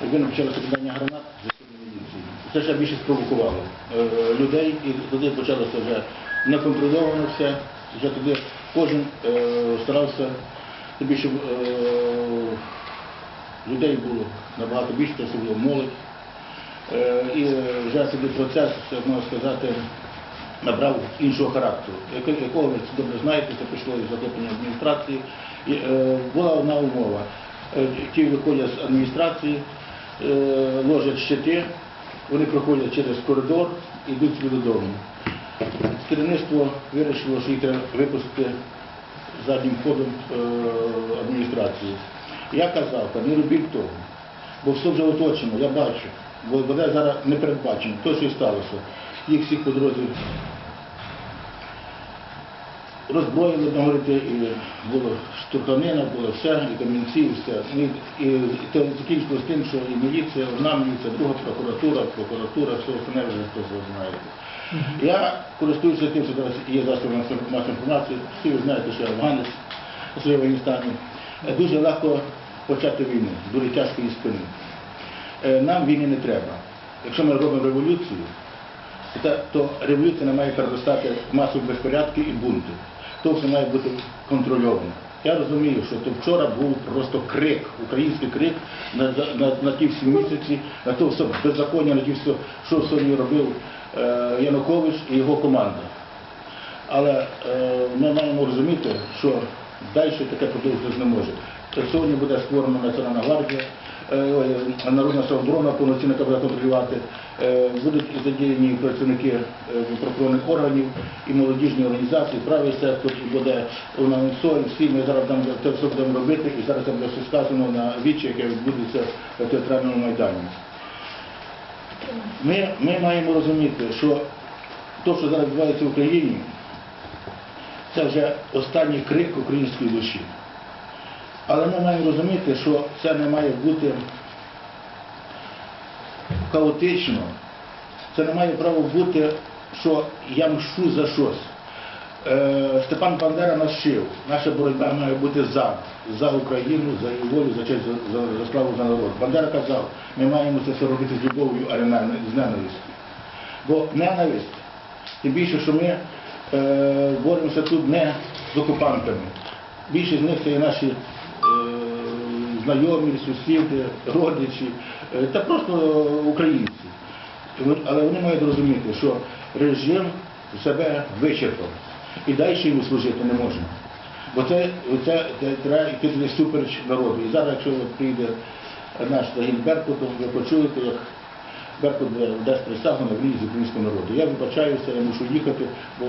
не почалося кидання гранат. Це ще більше спровокувало е, людей, і тоді почалося вже неконтрольовано все. Вже тоді кожен е, старався, тобі, щоб е, людей було набагато більше, це було молодь. І вже тоді процес, як можна сказати, набрав іншого характеру, якого ви добре знаєте, це пішло із захоплення адміністрації. Була одна умова. Ті виходять з адміністрації, ложать щити, вони проходять через коридор і йдуть собі додому. Керівництво вирішило, що їх треба випустити заднім ходом е, адміністрації. Я казав, не робіть того, бо все вже оточено, я бачу, бо буде зараз не передбачено, то, що і сталося. Їх всіх по роззброїли, будемо говорити, і було штурханина, було все, і камінці, і все. І, і, і це закінчилось тим, що і міліція, одна міліція, друга прокуратура, прокуратура, все остальне вже хто ви знаєте. Я користуюся тим, що зараз є засоби масової інформації, всі ви знаєте, що я афганець, я в Афганістані. Е, Дуже легко почати війну, дуже тяжко її спинити. Е, Нам війни не треба. Якщо ми робимо революцію, то, революція не має переростати масові безпорядки і бунти. То все має бути контрольовано. Я розумію, що то вчора був просто крик, український крик на, на, на ті всі місяці, на то все беззаконня, на ті все, що сьогодні робив е, Янукович і його команда. Але е, ми маємо розуміти, що далі таке продовжуватися не може. Сьогодні буде створена Національна гвардія, е, ой, Народна самооборона повноцінно буде контролювати. Е, Будуть задіяні працівники е, правоохоронних органів і молодіжні організації, правий сектор, і буде і всі ми зараз там це все будемо робити, і зараз це буде все сказано на вічі, яке відбудеться в театральному майдані. Ми, ми маємо розуміти, що те, що зараз відбувається в Україні, це вже останній крик української душі. Але ми маємо розуміти, що це не має бути хаотично, це не має права бути, що я мшу за щось. Е, Степан Бандера нас вчив, наша боротьба має бути за, за Україну, за її волю, за честь, за, за, славу за народ. Бандера казав, ми маємо це все робити з любов'ю, а не з ненавистю. Бо ненависть, тим більше, що ми е, боремося тут не з окупантами. Більшість з них це є наші знайомі, сусіди, родичі, е, та просто українці. Але вони мають розуміти, що режим себе вичерпав і далі йому служити не можна. Бо це, це, це треба йти туди супереч народу. І зараз, якщо прийде наш загін Беркутом, ви почуєте, як Беркут дасть присягу на війні з українського народу. Я вибачаюся, я мушу їхати, бо